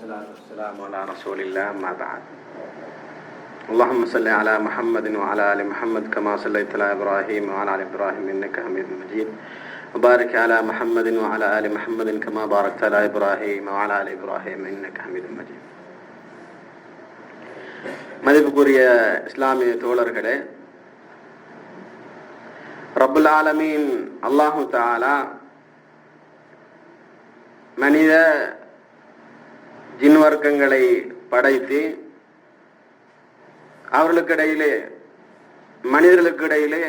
والصلاة والسلام على رسول الله ما بعد اللهم صل على محمد وعلى آل محمد كما صليت على إبراهيم وعلى آل إبراهيم إنك حميد مجيد وبارك على محمد وعلى آل محمد كما باركت على إبراهيم وعلى آل إبراهيم إنك حميد مجيد மதிப்புக்குரிய இஸ்லாமிய தோழர்களே ரப்புல் ஆலமீன் அல்லாஹு தாலா மனித ஜின் வர்க்கங்களை படைத்து அவர்களுக்கு இடையிலே மனிதர்களுக்கு இடையிலே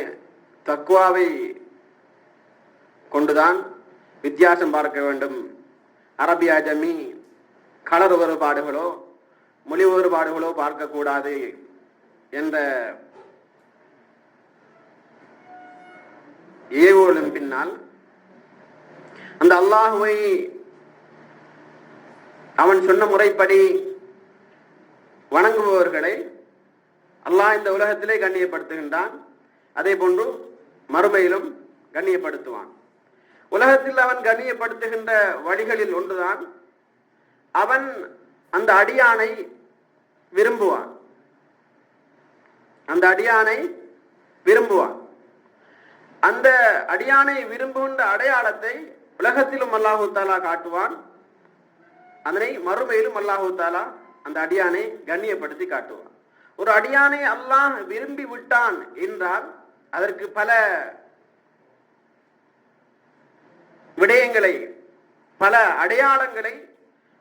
தக்குவாவை கொண்டுதான் வித்தியாசம் பார்க்க வேண்டும். அரபி அஜமி கலர் வேறுபாடுகளோ மொழி வேறுபாடுகளோ பார்க்கக்கூடாது என்ற ஏவோலும் பின்னால் அந்த அல்லாஹுவை அவன் சொன்ன முறைப்படி வணங்குபவர்களை அல்லாஹ் இந்த உலகத்திலே கண்ணியப்படுத்துகின்றான். அதே போன்று மறுமையிலும் கண்ணியப்படுத்துவான். உலகத்தில் அவன் கண்ணியப்படுத்துகின்ற வழிகளில் ஒன்றுதான் அவன் அந்த அடியானை விரும்புவான். அந்த அடியானை விரும்புவான். அந்த அடியானை விரும்புகின்ற அடையாளத்தை உலகத்திலும் அல்லாஹு தாலா காட்டுவான். அதனை மறுமையிலும் அல்லாஹு தாலா அந்த அடியானை கண்ணியப்படுத்தி காட்டுவான். ஒரு அடியானை அல்லாஹ் விரும்பி விட்டான் என்றால் அதற்கு பல விடயங்களை பல அடையாளங்களை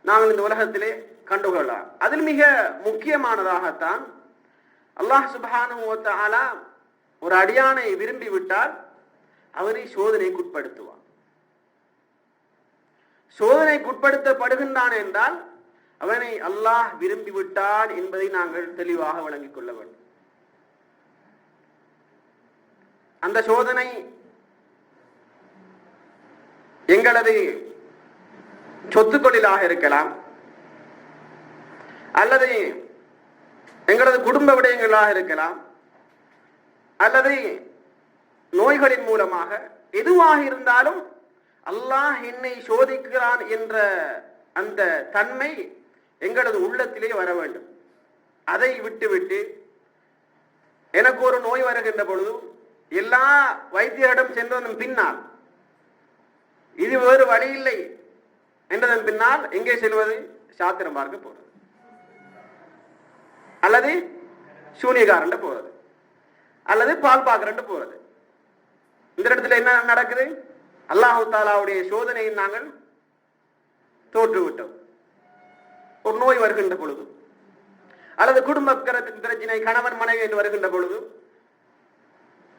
நாங்கள் இந்த உலகத்திலே கண்டுகொள்ளலாம். அதில் மிக முக்கியமானதாகத்தான் அல்லாஹ் சுபானு ஆலா ஒரு அடியானை விரும்பி விட்டால் அவரை சோதனைக்குட்படுத்துவான். சோதனைக்குட்படுத்தப்படுகின்றான் என்றால் அவனை அல்லாஹ் விரும்பி விட்டான் என்பதை நாங்கள் தெளிவாக வழங்கிக் கொள்ள வேண்டும். அந்த சோதனை எங்களது சொத்துக்களிலாக இருக்கலாம் அல்லது எங்களது குடும்ப விடயங்களாக இருக்கலாம் அல்லது நோய்களின் மூலமாக எதுவாக இருந்தாலும் அல்லாஹ் என்னை சோதிக்கிறான் என்ற அந்த தன்மை எங்களது உள்ளத்திலே வர வேண்டும். அதை விட்டுவிட்டு எனக்கு ஒரு நோய் வருகின்ற பொழுது எல்லா வைத்தியரிடம் சென்றதன் பின்னால் இது வேறு வழி இல்லை என்றதன் பின்னால் எங்கே செல்வது? சாத்திரம் பார்க்க போறது. அல்லது சூனியகாரண்ட போறது. அல்லது பால் பாக்குறன்ட்டு போறது. இந்த இடத்துல என்ன நடக்குது? அல்லாஹு தாலாவுடைய சோதனையை நாங்கள் தோற்றுவிட்டோம். ஒரு நோய் வருகின்ற பொழுது அல்லது குடும்ப பிரச்சனை கணவன் மனைவி என்று வருகின்ற பொழுது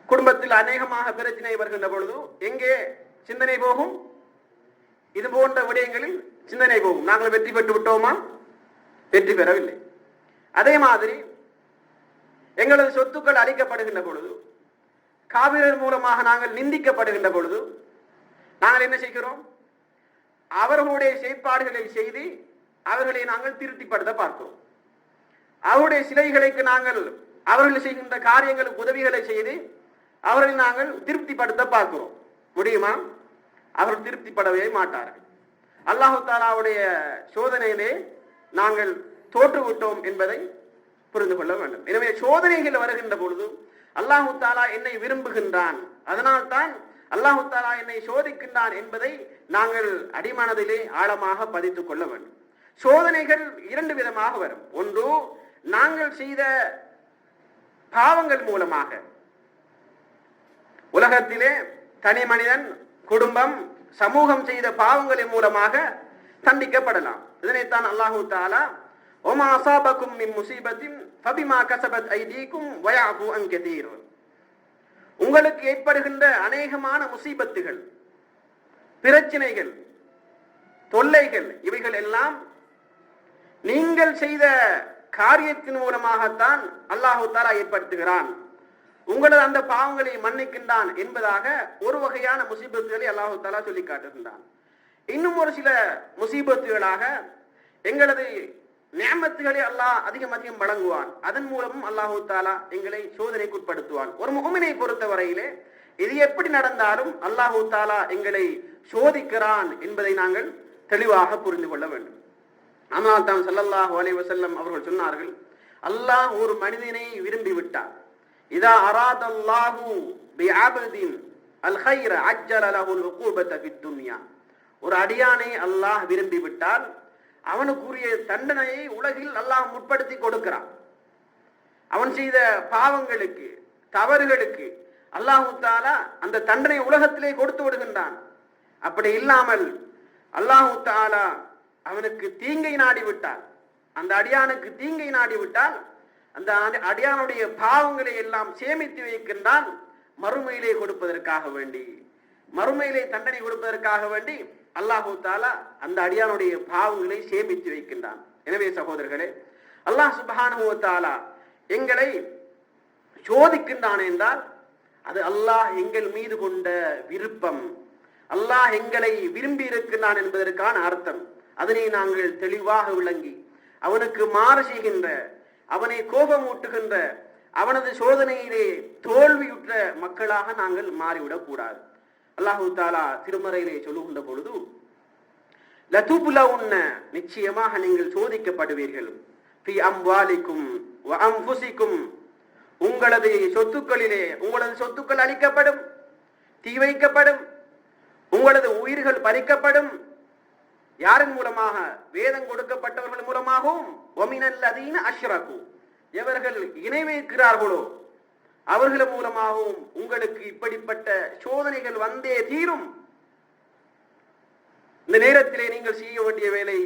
குடும்பத்தில் அநேகமாக பிரச்சனை வருகின்ற பொழுது எங்கே சிந்தனை போகும்? இது போன்ற விடயங்களில் சிந்தனை போகும். நாங்கள் வெற்றி பெற்று விட்டோமா? வெற்றி பெறவில்லை. அதே மாதிரி எங்களது சொத்துக்கள் அளிக்கப்படுகின்ற பொழுது காவிரர் மூலமாக நாங்கள் நிந்திக்கப்படுகின்ற பொழுது நாங்கள் என்ன செய்கிறோம்? அவர்களுடைய செயற்பாடுகளை செய்து அவர்களை நாங்கள் திருப்திப்படுத்த பார்க்கிறோம். அவருடைய சிலைகளுக்கு நாங்கள் அவர்கள் செய்கின்ற காரியங்களுக்கு உதவிகளை செய்து அவர்களை நாங்கள் திருப்திப்படுத்த பார்க்கிறோம். முடியுமா? அவர்கள் திருப்திப்படவே மாட்டார்கள். அல்லாஹு தாலாவுடைய சோதனையிலே நாங்கள் தோற்றுவிட்டோம் என்பதை புரிந்து கொள்ள வேண்டும். எனவே சோதனைகள் வருகின்ற பொழுது அல்லாஹு தாலா என்னை விரும்புகின்றான். அதனால் தான் அல்லாஹு தாலா என்னை சோதிக்கின்றான் என்பதை நாங்கள் அடிமனதிலே ஆழமாக பதித்துக் கொள்ள வேண்டும். சோதனைகள் இரண்டு விதமாக வரும். ஒன்று நாங்கள் செய்த பாவங்கள் மூலமாக. உலகத்திலே தனி மனிதன் குடும்பம் சமூகம் செய்த பாவங்களின் மூலமாக தண்டிக்கப்படலாம். இதனைத்தான் அல்லாஹு தாலா ஒமா அசாபக்கும் மின் முசீபத்தின் ஃபபிமா கசபத் ஐதீக்கும் வயாகு அங்கதீர் உங்களுக்கு ஏற்படுகின்ற அநேகமான முசீபத்துகள் பிரச்சனைகள் தொல்லைகள் இவைகள் எல்லாம் நீங்கள் செய்த காரியத்தின் மூலமாகத்தான் அல்லாஹு தாலா ஏற்படுத்துகிறான். உங்களது அந்த பாவங்களை மன்னிக்கின்றான் என்பதாக ஒரு வகையான முசீபத்துகளை அல்லாஹு தாலா சொல்லி காட்டுகின்றான். இன்னும் ஒரு சில முசீபத்துகளாக எங்களது நியமத்துகளை அல்லாஹ் அதிகம் அதிகம் வழங்குவான். அதன் மூலமும் அல்லாஹு தாலா எங்களை சோதனைக்குட்படுத்துவான். ஒரு முகமினை பொறுத்த வரையிலே இது எப்படி நடந்தாலும் அல்லாஹு தாலா எங்களை சோதிக்கிறான் என்பதை நாங்கள் தெளிவாக புரிந்து கொள்ள வேண்டும். ஆனால் தான் சல்லல்லாஹு அலி வசல்லம் அவர்கள் சொன்னார்கள் அல்லாஹ் ஒரு மனிதனை விரும்பி விட்டார் இதா அராதல்லாஹு பிஅபதின் அல் ஒரு அடியானை அல்லாஹ் விரும்பி விட்டால் அவனுக்குரிய தண்டனையை உலகில் அல்லாஹ் முற்படுத்தி கொடுக்கிறான். அவன் செய்த பாவங்களுக்கு தவறுகளுக்கு அல்லாஹு தாலா அந்த தண்டனை உலகத்திலே கொடுத்து விடுகின்றான். அப்படி இல்லாமல் அல்லாஹு தாலா அவனுக்கு தீங்கை நாடி விட்டால் அந்த அடியானுக்கு தீங்கை நாடி விட்டால் அந்த அடியானுடைய பாவங்களை எல்லாம் சேமித்து வைக்கின்றான். மறுமையிலே கொடுப்பதற்காக வேண்டி மறுமையிலே தண்டனை கொடுப்பதற்காக வேண்டி அல்லாஹு தாலா அந்த அடியானுடைய பாவங்களை சேமித்து வைக்கின்றான். எனவே சகோதரர்களே அல்லாஹ் சுப்ஹானஹு தாலா எங்களை சோதிக்கின்றான் என்றால் அது அல்லாஹ் எங்கள் மீது கொண்ட விருப்பம். அல்லாஹ் எங்களை விரும்பி இருக்கின்றான் என்பதற்கான அர்த்தம். அதனை நாங்கள் தெளிவாக விளங்கி அவனுக்கு மாறு செய்கின்ற அவனை கோபமூட்டுகின்ற அவனது சோதனையிலே தோல்வியுற்ற மக்களாக நாங்கள் மாறிவிடக் கூடாது அல்லாஹு தாலா திருமறையிலே சொல்லுகின்ற பொழுது லதுபுலவுன்ன நிச்சயமாக நீங்கள் சோதிக்கப்படுவீர்கள். ஃபி அம்வாலிக்கும் வ அன்ஃபுசிக்கும் உங்களது சொத்துக்களிலே உங்களது சொத்துக்கள் அளிக்கப்படும் தீ வைக்கப்படும் உங்களது உயிர்கள் பறிக்கப்படும். யாரின் மூலமாக? வேதம் கொடுக்கப்பட்டவர்கள் மூலமாகவும். ஒமினல்லதீன அஷ்ரகு. எவர்கள் இணை வைக்கிறார்களோ அவர்கள் மூலமாகவும் உங்களுக்கு இப்படிப்பட்ட சோதனைகள் வந்தே தீரும். இந்த நேரத்திலே நீங்கள் செய்ய வேண்டிய வேலை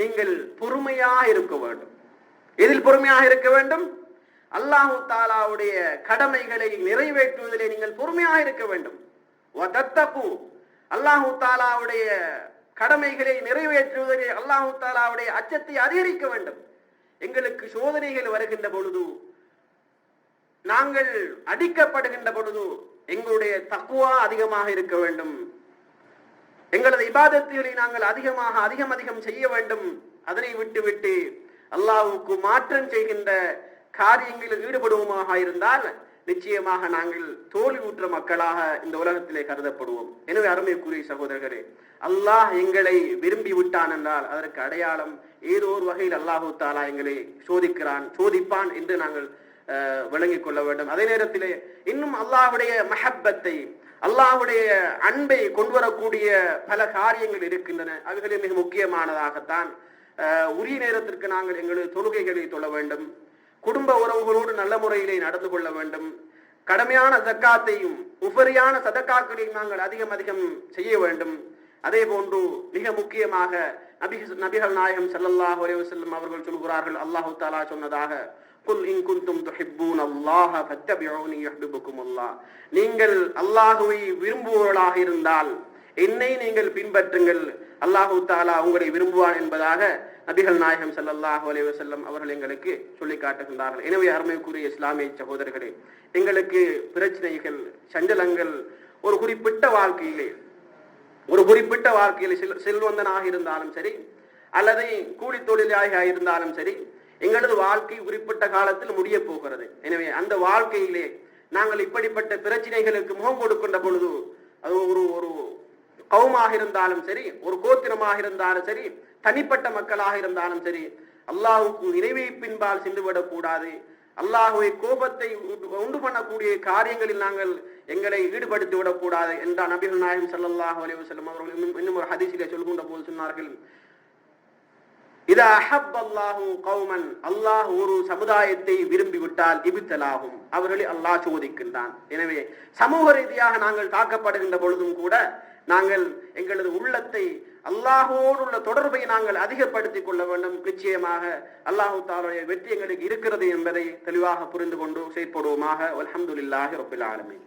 நீங்கள் பொறுமையாக இருக்க வேண்டும். எதில் பொறுமையாக இருக்க வேண்டும்? அல்லாஹு தாலாவுடைய கடமைகளை நிறைவேற்றுவதிலே நீங்கள் பொறுமையாக இருக்க வேண்டும். அல்லாஹு தாலாவுடைய கடமைகளை நிறைவேற்றுவதிலே அல்லாஹு தாலாவுடைய அச்சத்தை அதிகரிக்க வேண்டும். எங்களுக்கு சோதனைகள் வருகின்ற பொழுது நாங்கள் அடிக்கப்படுகின்ற பொழுது எங்களுடைய தக்குவா அதிகமாக இருக்க வேண்டும். எங்களது இபாதத்துகளை நாங்கள் அதிகமாக அதிகம் அதிகம் செய்ய வேண்டும். அதனை விட்டுவிட்டு அல்லாவுக்கு மாற்றம் செய்கின்ற காரியங்களில் ஈடுபடுவோமாக இருந்தால் நிச்சயமாக நாங்கள் தோல்வியுற்ற மக்களாக இந்த உலகத்திலே கருதப்படுவோம். எனவே அருமைக்குரிய சகோதரர்களே அல்லாஹ் எங்களை விரும்பி விட்டான் என்றால் அதற்கு அடையாளம் ஏதோ ஒரு வகையில் அல்லாஹு தாலா எங்களை சோதிக்கிறான் சோதிப்பான் என்று நாங்கள் அஹ், விளங்கிக் கொள்ள வேண்டும். அதே நேரத்திலே இன்னும் அல்லாஹ்வுடைய மஹப்பத்தை அல்லாஹ்வுடைய அன்பை கொண்டு வரக்கூடிய பல காரியங்கள் இருக்கின்றன. அவைகளில் மிக முக்கியமானதாகத்தான் உரிய நேரத்திற்கு நாங்கள் எங்களது தொழுகைகளை தொழ வேண்டும். குடும்ப உறவுகளோடு நல்ல முறையிலே நடந்து கொள்ள வேண்டும். கடமையான சக்காத்தையும் உபரியான சதக்காக்களையும் நாங்கள் அதிகம் அதிகம் செய்ய வேண்டும். அதே போன்று மிக முக்கியமாக நபி நபிகள் நாயகம் சல்லல்லாஹ் அலைஹி அவர்கள் சொல்கிறார்கள் அல்லாஹு தாலா சொன்னதாக குல் இன் குந்தும் துஹிப்பூன் அல்லாஹ ஃபத்தபிஊனி யுஹிப்புக்கும் அல்லாஹ் நீங்கள் அல்லாஹுவை விரும்புவர்களாக இருந்தால் என்னை நீங்கள் பின்பற்றுங்கள். அல்லாஹு தாலா உங்களை விரும்புவான் என்பதாக நபிகள் நாயகம் சல்லாஹூ அலி வசல்லம் அவர்கள் எங்களுக்கு சொல்லி காட்டுகின்றார்கள். எனவே அருமைக்குரிய இஸ்லாமிய சகோதரர்களே எங்களுக்கு பிரச்சனைகள் சஞ்சலங்கள் ஒரு குறிப்பிட்ட வாழ்க்கையிலே ஒரு குறிப்பிட்ட வாழ்க்கையில் செல் செல்வந்தனாக இருந்தாலும் சரி அல்லது கூலி தொழிலாக இருந்தாலும் சரி எங்களது வாழ்க்கை குறிப்பிட்ட காலத்தில் முடிய போகிறது. எனவே அந்த வாழ்க்கையிலே நாங்கள் இப்படிப்பட்ட பிரச்சனைகளுக்கு முகம் கொடுக்கின்ற பொழுது அது ஒரு ஒரு கவுமாக இருந்தாலும் சரி ஒரு கோத்திரமாக இருந்தாலும் சரி தனிப்பட்ட மக்களாக இருந்தாலும் சரி அல்லாஹுக்கு நினைவை பின்பால் சென்று அல்லாஹுவை கோபத்தை உண்டு- பண்ணக்கூடிய காரியங்களில் நாங்கள் எங்களை ஈடுபடுத்தி விடக்கூடாது என்றார் நபிகள் நாயகம் சல்லாஹ் அலி வசலம் அவர்கள். இன்னும் ஒரு ஹதீஸிலே சொல்கின்ற போது சொன்னார்கள் இதா அஹப் அல்லாஹு கௌமன் அல்லாஹ் ஒரு சமுதாயத்தை விரும்பி விட்டால் இபித்தலாகும். அவர்களை அல்லாஹ் சோதிக்கின்றான். எனவே சமூக ரீதியாக நாங்கள் தாக்கப்படுகின்ற பொழுதும் கூட நாங்கள் எங்களது உள்ளத்தை அல்லாஹோடு உள்ள தொடர்பை நாங்கள் அதிகப்படுத்திக் கொள்ள வேண்டும். நிச்சயமாக அல்லாஹு தாலுடைய வெற்றி எங்களுக்கு இருக்கிறது என்பதை தெளிவாக புரிந்து கொண்டு செயற்படுவோமாக அலமதுல்லாஹி ரப்பில் ஆலமின்.